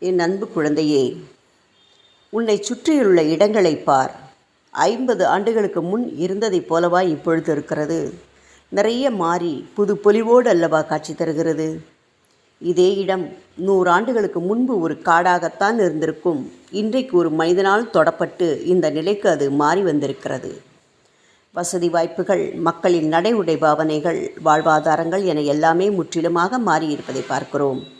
என் அன்பு குழந்தையே உன்னை சுற்றியுள்ள இடங்களை பார். ஐம்பது ஆண்டுகளுக்கு முன் இருந்ததைப் போலவா இப்பொழுது இருக்கிறது. நிறைய மாறி புது பொலிவோடு அல்லவா காட்சி தருகிறது. இதே இடம் நூறாண்டுகளுக்கு முன்பு ஒரு காடாகத்தான் இருந்திருக்கும். இன்றைக்கு ஒரு மனிதனால் தொடப்பட்டு இந்த நிலைக்கு அது மாறி வந்திருக்கிறது. வசதி வாய்ப்புகள் மக்களின் நடை உடை பாவனைகள் வாழ்வாதாரங்கள் என எல்லாமே முற்றிலுமாக மாறியிருப்பதை பார்க்கிறோம்.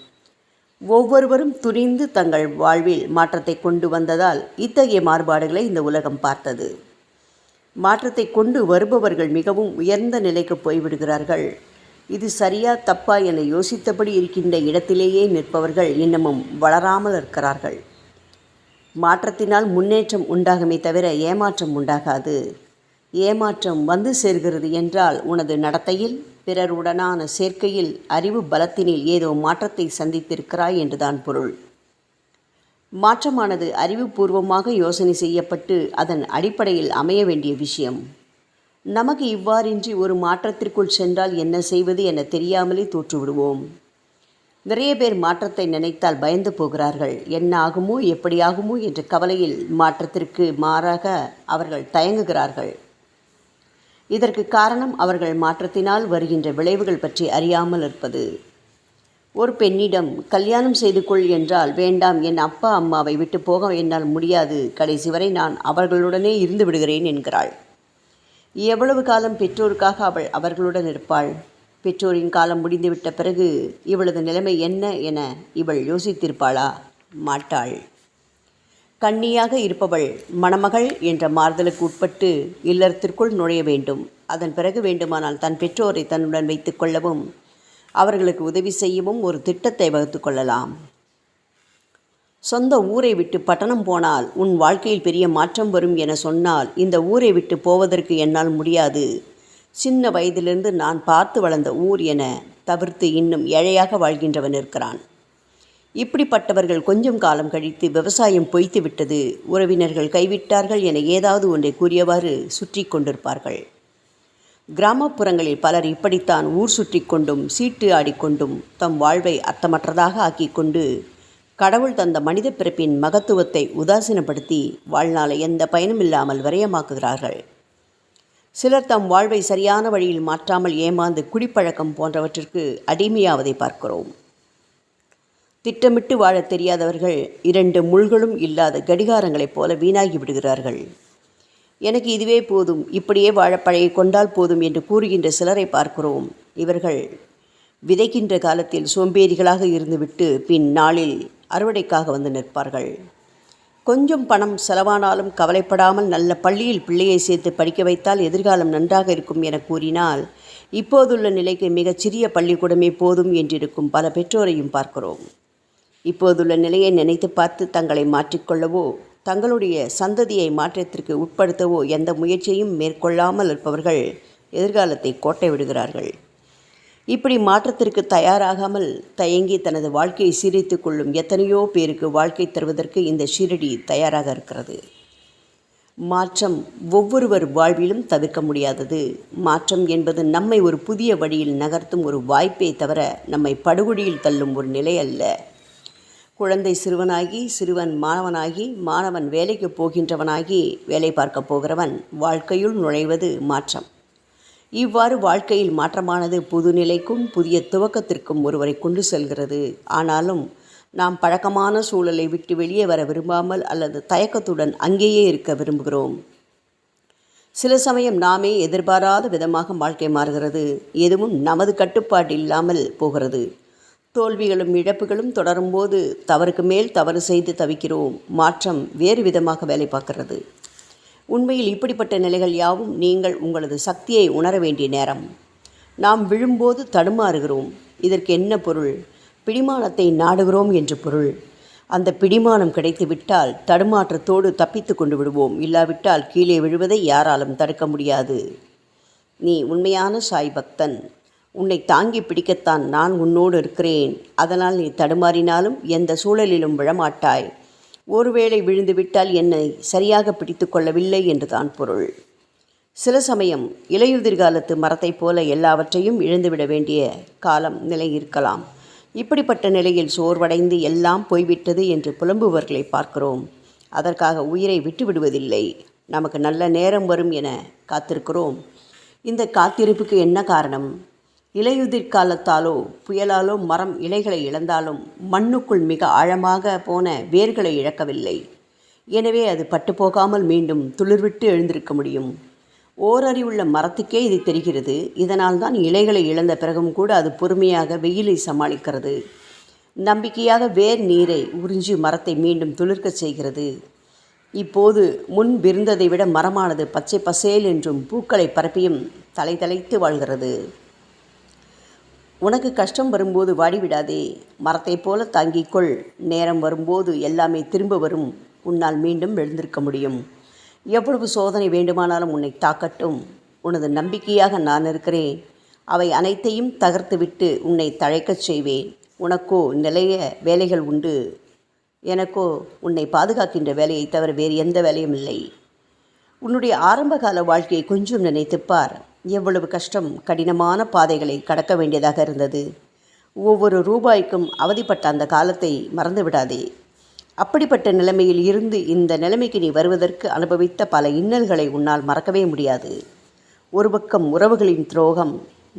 ஒவ்வொருவரும் துணிந்து தங்கள் வாழ்வில் மாற்றத்தை கொண்டு வந்ததால் இத்தகைய மாறுபாடுகளை இந்த உலகம் பார்த்தது. மாற்றத்தை கொண்டு வருபவர்கள் மிகவும் உயர்ந்த நிலைக்கு போய்விடுகிறார்கள். இது சரியா தப்பா என யோசித்தபடி இருக்கின்ற இடத்திலேயே நிற்பவர்கள் இன்னமும் வளராமல் இருக்கிறார்கள். மாற்றத்தினால் முன்னேற்றம் உண்டாகுமே தவிர ஏமாற்றம் உண்டாகாது. ஏமாற்றம் வந்து சேர்கிறது என்றால் உனது நடத்தையில் பிறருடனான சேர்க்கையில் அறிவு பலத்தினில் ஏதோ மாற்றத்தை சந்தித்திருக்கிறாய் என்றுதான் பொருள். மாற்றமானது அறிவுபூர்வமாக யோசனை செய்யப்பட்டு அதன் அடிப்படையில் அமைய வேண்டிய விஷயம். நமக்கு இவ்வாறின்றி ஒரு மாற்றத்திற்குள் சென்றால் என்ன செய்வது என தெரியாமலே தோற்றுவிடுவோம். நிறைய பேர் மாற்றத்தை நினைத்தால் பயந்து போகிறார்கள். என்ன ஆகுமோ எப்படியாகுமோ என்ற கவலையில் மாற்றத்திற்கு மாறாக அவர்கள் தயங்குகிறார்கள். இதற்கு காரணம் அவர்கள் மாற்றத்தினால் வருகின்ற விளைவுகள் பற்றி அறியாமல் இருப்பது. ஒரு பெண்ணிடம் கல்யாணம் செய்து கொள் என்றால் வேண்டாம் என் அப்பா அம்மாவை விட்டு போக என்னால் முடியாது கடைசி வரை நான் அவர்களுடனே இருந்து விடுகிறேன் என்கிறாள். எவ்வளவு காலம் பெற்றோருக்காக அவள் அவர்களுடன் இருப்பாள்? பெற்றோரின் காலம் முடிந்துவிட்ட பிறகு இவளது நிலைமை என்ன என இவள் யோசித்திருப்பாளா? மாட்டாள். கன்னியாக இருப்பவள் மணமகள் என்ற மாறுதலுக்கு உட்பட்டு இல்லறத்திற்குள் நுழைய வேண்டும். அதன் பிறகு வேண்டுமானால் தன் பெற்றோரை தன்னுடன் வைத்து கொள்ளவும் அவர்களுக்கு உதவி செய்யவும் ஒரு திட்டத்தை வகுத்து கொள்ளலாம். சொந்த ஊரை விட்டு பட்டணம் போனால் உன் வாழ்க்கையில் பெரிய மாற்றம் வரும் என சொன்னால் இந்த ஊரை விட்டு போவதற்கு என்னால் முடியாது. சின்ன வயதிலிருந்து நான் பார்த்து வளர்ந்த ஊர் என தவிர்த்து இன்னும் ஏழையாக வாழ்கின்றவன் இருக்கிறான். இப்படிப்பட்டவர்கள் கொஞ்சம் காலம் கழித்து விவசாயம் பொய்த்து விட்டது. உறவினர்கள் கைவிட்டார்கள் என ஏதாவது ஒன்றை கூறியவாறு சுற்றி கொண்டிருப்பார்கள். கிராமப்புறங்களில் பலர் இப்படித்தான் ஊர் சுற்றி கொண்டும் சீட்டு ஆடிக்கொண்டும் தம் வாழ்வை அர்த்தமற்றதாக ஆக்கிக்கொண்டு கடவுள் தந்த மனித பிறப்பின் மகத்துவத்தை உதாசீனப்படுத்தி வாழ்நாளை எந்த பயனுமில்லாமல் விரயமாக்குகிறார்கள். சிலர் தம் வாழ்வை சரியான வழியில் மாற்றாமல் ஏமாந்து குடிப்பழக்கம் போன்றவற்றிற்கு அடிமையாவதை பார்க்கிறோம். திட்டமிட்டு வாழத் தெரியாதவர்கள் இரண்டு முள்களும் இல்லாத கடிகாரங்களைப் போல வீணாகி விடுகிறார்கள். எனக்கு இதுவே போதும் இப்படியே வாழ பழகி கொண்டால் போதும் என்று கூறுகின்ற சிலரை பார்க்கிறோம். இவர்கள் விதைக்கின்ற காலத்தில் சோம்பேறிகளாக இருந்துவிட்டு பின் நாளில் அறுவடைக்காக வந்து நிற்பார்கள். கொஞ்சம் பணம் செலவானாலும் கவலைப்படாமல் நல்ல பள்ளியில் பிள்ளையை சேர்த்து படிக்க வைத்தால் எதிர்காலம் நன்றாக இருக்கும் என கூறினால் இப்போதுள்ள நிலைக்கு மிகச்சிறிய பள்ளிக்கூடமே போதும் என்றிருக்கும் பல பெற்றோரையும் பார்க்கிறோம். இப்போதுள்ள நிலையை நினைத்து பார்த்து தங்களை மாற்றிக்கொள்ளவோ தங்களுடைய சந்ததியை மாற்றத்திற்கு உட்படுத்தவோ எந்த முயற்சியையும் மேற்கொள்ளாமல் இருப்பவர்கள் எதிர்காலத்தை கோட்டை விடுகிறார்கள். இப்படி மாற்றத்திற்கு தயாராகாமல் தயங்கி தனது வாழ்க்கையை சீரித்து கொள்ளும் எத்தனையோ பேருக்கு வாழ்க்கை தருவதற்கு இந்த ஷீரடி தயாராக இருக்கிறது. மாற்றம் ஒவ்வொருவர் வாழ்விலும் தவிர்க்க முடியாதது. மாற்றம் என்பது நம்மை ஒரு புதிய வழியில் நகர்த்தும் ஒரு வாய்ப்பே தவிர நம்மை படுகொடியில் தள்ளும் ஒரு நிலை அல்ல. குழந்தை சிறுவனாகி சிறுவன் மாணவனாகி மாணவன் வேலைக்கு போகின்றவனாகி வேலை பார்க்க போகிறவன் வாழ்க்கையுள் நுழைவது மாற்றம். இவ்வாறு வாழ்க்கையில் மாற்றமானது புது நிலைக்கும் புதிய துவக்கத்திற்கும் ஒருவரை கொண்டு செல்கிறது. ஆனாலும் நாம் பழக்கமான சூழலை விட்டு வெளியே வர விரும்பாமல் அல்லது தயக்கத்துடன் அங்கேயே இருக்க விரும்புகிறோம். சில சமயம் நாமே எதிர்பாராத விதமாக வாழ்க்கை மாறுகிறது. எதுவும் நமது கட்டுப்பாடு இல்லாமல் போகிறது. தோல்விகளும் இழப்புகளும் தொடரும்போது தவறுக்கு மேல் தவறு செய்து தவிக்கிறோம். மாற்றம் வேறு விதமாக வேலை பார்க்கிறது. உண்மையில் இப்படிப்பட்ட நிலைகள் யாவும் நீங்கள் உங்களது சக்தியை உணர வேண்டிய நேரம். நாம் விழும்போது தடுமாறுகிறோம். இதற்கு என்ன பொருள்? பிடிமானத்தை நாடுகிறோம் என்று பொருள். அந்த பிடிமானம் கிடைத்துவிட்டால் தடுமாற்றத்தோடு தப்பித்து கொண்டு விடுவோம். இல்லாவிட்டால் கீழே விழுவதை யாராலும் தடுக்க முடியாது. நீ உண்மையான சாய் பக்தன். உன்னை தாங்கி பிடிக்கத்தான் நான் உன்னோடு இருக்கிறேன். அதனால் நீ தடுமாறினாலும் எந்த சூழலிலும் விழமாட்டாய். ஒருவேளை விழுந்துவிட்டால் என்னை சரியாக பிடித்து கொள்ளவில்லை என்றுதான் பொருள். சில சமயம் இலையுதிர் காலத்து மரத்தைப் போல எல்லாவற்றையும் இழந்துவிட வேண்டிய காலம் நிலை இருக்கலாம். இப்படிப்பட்ட நிலையில் சோர்வடைந்து எல்லாம் போய்விட்டது என்று புலம்புவர்களை பார்க்கிறோம். அதற்காக உயிரை விட்டுவிடுவதில்லை. நமக்கு நல்ல நேரம் வரும் என காத்திருக்கிறோம். இந்த காத்திருப்புக்கு என்ன காரணம்? இலையுதிர் காலத்தாலோ புயலாலோ மரம் இலைகளை இழந்தாலும் மண்ணுக்குள் மிக ஆழமாக போன வேர்களை இழக்கவில்லை. எனவே அது பட்டுப்போகாமல் மீண்டும் துளிர்விட்டு எழுந்திருக்க முடியும். ஓரறிவுள்ள மரத்துக்கே இது தெரிகிறது. இதனால் தான் இலைகளை இழந்த பிறகும் கூட அது பொறுமையாக வெயிலை சமாளிக்கிறது. நம்பிக்கையாக வேர் நீரை உறிஞ்சி மரத்தை மீண்டும் துளிர்க்கச் செய்கிறது. இப்போது முன் விருந்ததை விட மரமானது பச்சை பசேல் என்றும் பூக்களை பரப்பியும் தலை தலைத்து வாழ்கிறது. உனக்கு கஷ்டம் வரும்போது வாடிவிடாதே. மரத்தைப் போல தாங்கிக்கொள். நேரம் வரும்போது எல்லாமே திரும்ப வரும். உன்னால் மீண்டும் எழுந்திருக்க முடியும். எவ்வளவு சோதனை வேண்டுமானாலும் உன்னை தாக்கட்டும். உனது நம்பிக்கையாக நான் இருக்கிறேன். அவை அனைத்தையும் தகர்த்துவிட்டு உன்னை தழைக்கச் செய்வேன். உனக்கோ நிலைய வேலைகள் உண்டு. எனக்கோ உன்னை பாதுகாக்கின்ற வேலையை தவிர வேறு எந்த வேலையும் இல்லை. உன்னுடைய ஆரம்பகால வாழ்க்கையை கொஞ்சம் நினைத்துப்பார். எவ்வளவு கஷ்டம் கடினமான பாதைகளை கடக்க வேண்டியதாக இருந்தது. ஒவ்வொரு ரூபாய்க்கும் அவதிப்பட்ட அந்த காலத்தை மறந்து விடாதே அப்படிப்பட்ட நிலைமையில் இருந்து இந்த நிலைமைக்கு நீ வருவதற்கு அனுபவித்த பல இன்னல்களை உன்னால் மறக்கவே முடியாது. ஒரு பக்கம் உறவுகளின் துரோகம்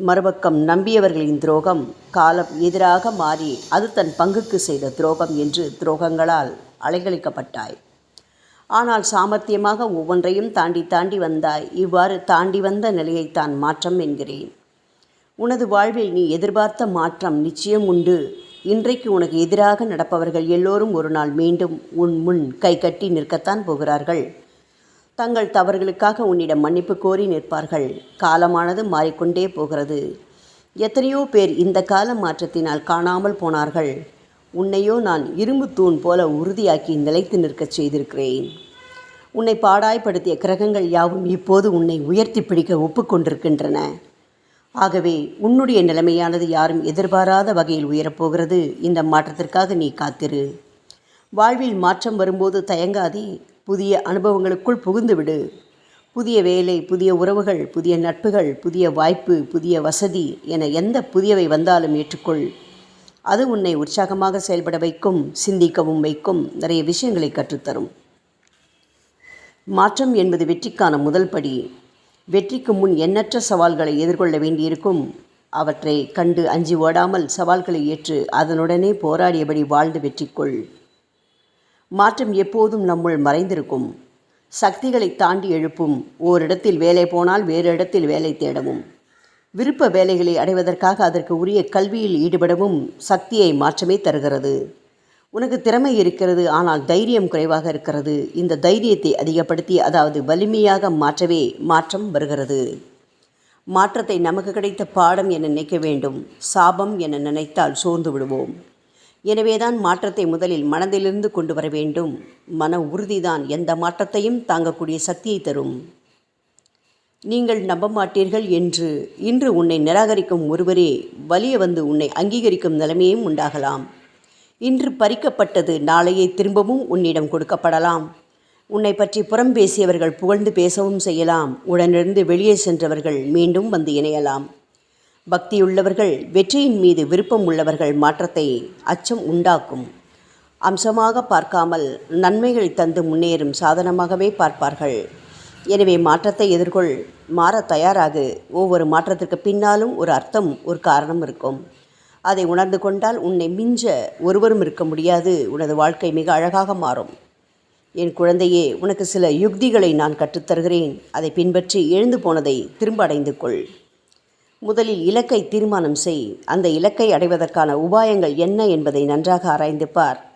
மறுபக்கம் நம்பியவர்களின் துரோகம் காலம் எதிராக மாறி அது தன் பங்குக்கு செய்த துரோகம் என்று துரோகங்களால் அலைகழிக்கப்பட்டாய். ஆனால் சாமர்த்தியமாக ஒவ்வொன்றையும் தாண்டி தாண்டி வந்தாய். இவ்வாறு தாண்டி வந்த நிலையைத்தான் மாற்றம் என்கிறேன். உனது வாழ்வில் நீ எதிர்பார்த்த மாற்றம் நிச்சயம் உண்டு. இன்றைக்கு உனக்கு எதிராக நடப்பவர்கள் எல்லோரும் ஒரு நாள் மீண்டும் உன் முன் கை கட்டி நிற்கத்தான் போகிறார்கள். தங்கள் தவறுகளுக்காக உன்னிடம் மன்னிப்பு கோரி நிற்பார்கள். காலமானது மாறிக்கொண்டே போகிறது. எத்தனையோ பேர் இந்த கால மாற்றத்தினால் காணாமல் போனார்கள். உன்னையோ நான் இரும்பு தூண் போல உறுதியாக்கி நிலைத்து நிற்கச் செய்திருக்கிறேன். உன்னை பாடாய்படுத்திய கிரகங்கள் யாவும் இப்போது உன்னை உயர்த்தி பிடிக்க ஒப்புக்கொண்டிருக்கின்றன. ஆகவே உன்னுடைய நிலைமையானது யாரும் எதிர்பாராத வகையில் உயரப்போகிறது. இந்த மாற்றத்திற்காக நீ காத்திரு. வாழ்வில் மாற்றம் வரும்போது தயங்காதே. புதிய அனுபவங்களுக்குள் புகுந்துவிடு. புதிய வேலை புதிய உறவுகள் புதிய நட்புகள் புதிய வாய்ப்பு புதிய வசதி என எந்த புதியவை வந்தாலும் ஏற்றுக்கொள். அது உன்னை உற்சாகமாக செயல்பட வைக்கும் சிந்திக்கவும் வைக்கும் நிறைய விஷயங்களை கற்றுத்தரும். மாற்றம் என்பது வெற்றிக்கான முதல் படி. வெற்றிக்கு முன் எண்ணற்ற சவால்களை எதிர்கொள்ள வேண்டியிருக்கும். அவற்றை கண்டு அஞ்சி ஓடாமல் சவால்களை ஏற்று அதனுடனே போராடியபடி வாழ்ந்து வெற்றிக்கொள். மாற்றம் எப்போதும் நம்முள் மறைந்திருக்கும். சக்திகளை தாண்டி எழுப்பும். ஓரிடத்தில் வேலை போனால் வேறு இடத்தில் வேலை தேடவும். விருப்ப வேலைகளை அடைவதற்காக அதற்கு உரிய கல்வியில் ஈடுபடவும் சக்தியை மாற்றமே தருகிறது. உனக்கு திறமை இருக்கிறது ஆனால் தைரியம் குறைவாக இருக்கிறது. இந்த தைரியத்தை அதிகப்படுத்தி அதாவது வலிமையாக மாற்றவே மாற்றம் வருகிறது. மாற்றத்தை நமக்கு கிடைத்த பாடம் என நினைக்க வேண்டும். சாபம் என நினைத்தால் சோர்ந்து விடுவோம். எனவேதான் மாற்றத்தை முதலில் மனதிலிருந்து கொண்டு வர வேண்டும். மன உறுதிதான் எந்த மாற்றத்தையும் தாங்கக்கூடிய சக்தியை தரும். நீங்கள் நம்ப மாட்டீர்கள் என்று இன்று உன்னை நிராகரிக்கும் ஒருவரே வலிய வந்து உன்னை அங்கீகரிக்கும் நிலைமையும் உண்டாகலாம். இன்று பறிக்கப்பட்டது நாளையே திரும்பவும் உன்னிடம் கொடுக்கப்படலாம். உன்னை பற்றி புறம் பேசியவர்கள் புகழ்ந்து பேசவும் செய்யலாம். உடனிருந்து வெளியே சென்றவர்கள் மீண்டும் வந்து இணையலாம். பக்தியுள்ளவர்கள் வெற்றியின் மீது விருப்பம் உள்ளவர்கள் மாற்றத்தை அச்சம் உண்டாக்கும். அம்சமாக பார்க்காமல் நன்மைகளை தந்து முன்னேறும் சாதனமாகவே பார்ப்பார்கள். எனவே மாற்றத்தை எதிர்கொள் மாற தயாராகு. ஒவ்வொரு மாற்றத்திற்கு பின்னாலும் ஒரு அர்த்தம் ஒரு காரணம் இருக்கும். அதை உணர்ந்து கொண்டால் உன்னை மிஞ்ச ஒருவரும் இருக்க முடியாது. உனது வாழ்க்கை மிக அழகாக மாறும். என் குழந்தையே உனக்கு சில யுக்திகளை நான் கற்றுத்தருகிறேன் அதை பின்பற்றி எழுந்து போனதை திரும்ப அடைந்து கொள். முதலில் இலக்கை தீர்மானம் செய். அந்த இலக்கை அடைவதற்கான உபாயங்கள் என்ன என்பதை நன்றாக ஆராய்ந்து பார்.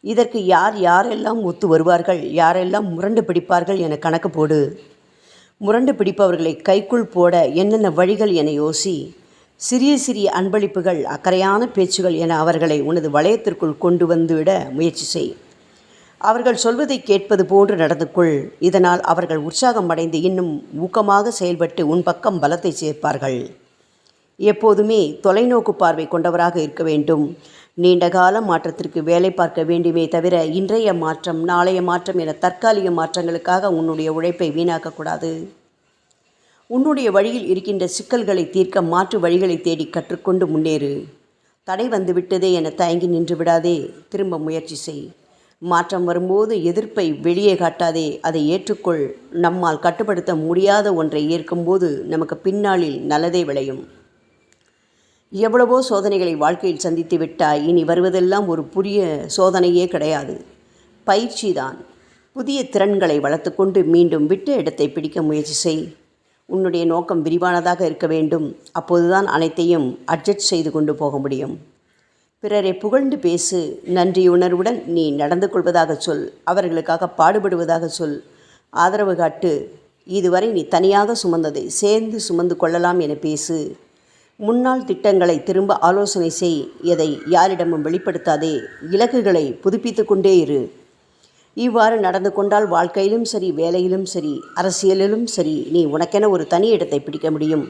இதற்கு யார் யாரெல்லாம் ஒத்து வருவார்கள் யாரெல்லாம் முரண்டு பிடிப்பார்கள் என கணக்கு போடு. முரண்டு பிடிப்பவர்களை கைக்குள் போட என்னென்ன வழிகள் என யோசி. சிறிய சிறிய அன்பளிப்புகள் அக்கறையான பேச்சுகள் என அவர்களை உனது வளையத்திற்குள் கொண்டு வந்துவிட முயற்சி செய். அவர்கள் சொல்வதை கேட்பது போன்று நடந்து கொள். இதனால் அவர்கள் உற்சாகம் அடைந்து இன்னும் ஊக்கமாக செயல்பட்டு உன் பக்கம் பலத்தை சேர்ப்பார்கள். எப்போதுமே தொலைநோக்கு பார்வை கொண்டவராக இருக்க வேண்டும். நீண்டகால மாற்றத்திற்கு வேலை பார்க்க வேண்டுமே தவிர இன்றைய மாற்றம் நாளைய மாற்றம் என தற்காலிக மாற்றங்களுக்காக உன்னுடைய உழைப்பை வீணாக்கக்கூடாது. உன்னுடைய வழியில் இருக்கின்ற சிக்கல்களை தீர்க்க மாற்று வழிகளை தேடி கற்றுக்கொண்டு முன்னேறு. தடை வந்துவிட்டதே என தயங்கி நின்று விடாதே. திரும்ப முயற்சி செய். மாற்றம் வரும்போது எதிர்ப்பை வெளியே காட்டாதே. அதை ஏற்றுக்கொள். நம்மால் கட்டுப்படுத்த முடியாத ஒன்றை ஏற்கும்போது நமக்கு பின்னாளில் நல்லதே விளையும். எவ்வளவோ சோதனைகளை வாழ்க்கையில் சந்தித்து விட்டாய். இனி வருவதெல்லாம் ஒரு புதிய சோதனையே கிடையாது. பயிற்சி தான். புதிய திறன்களை வளர்த்துக்கொண்டு மீண்டும் விட்ட இடத்தை பிடிக்க முயற்சி செய். உன்னுடைய நோக்கம் விரிவானதாக இருக்க வேண்டும். அப்போதுதான் அனைத்தையும் அட்ஜஸ்ட் செய்து கொண்டு போக முடியும். பிறரை புகழ்ந்து பேசு. நன்றியுணர்வுடன் நீ நடந்து கொள்வதாக சொல். அவர்களுக்காக பாடுபடுவதாக சொல். ஆதரவு காட்டு. இதுவரை நீ தனியாக சுமந்ததை சேர்ந்து சுமந்து கொள்ளலாம் என பேசு. முன்னாள் திட்டங்களை திரும்ப ஆலோசனை செய் எதை யாரிடமும் வெளிப்படுத்தாதே இலக்குகளை புதுப்பித்து கொண்டே இரு. இவ்வாறு நடந்து கொண்டால் வாழ்க்கையிலும் சரி வேலையிலும் சரி அரசியலிலும் சரி நீ உனக்கென ஒரு தனி இடத்தை பிடிக்க முடியும்.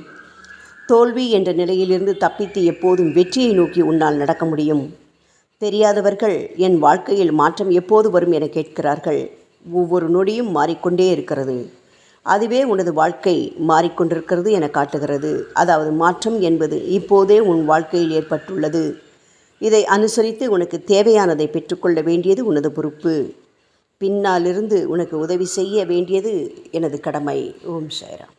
தோல்வி என்ற நிலையிலிருந்து தப்பித்து எப்போதும் வெற்றியை நோக்கி உன்னால் நடக்க முடியும். தெரியாதவர்கள் என் வாழ்க்கையில் மாற்றம் எப்போது வரும் என கேட்கிறார்கள். ஒவ்வொரு நொடியும் மாறிக்கொண்டே இருக்கிறது. அதுவே உனது வாழ்க்கை மாறிக்கொண்டிருக்கிறது என காட்டுகிறது. அதாவது மாற்றம் என்பது இப்போதே உன் வாழ்க்கையில் ஏற்பட்டுள்ளது. இதை அனுசரித்து உனக்கு தேவையானதை பெற்றுக்கொள்ள வேண்டியது உனது பொறுப்பு. பின்னாலிருந்து உனக்கு உதவி செய்ய வேண்டியது எனது கடமை. ஓம் சாய்ராம்.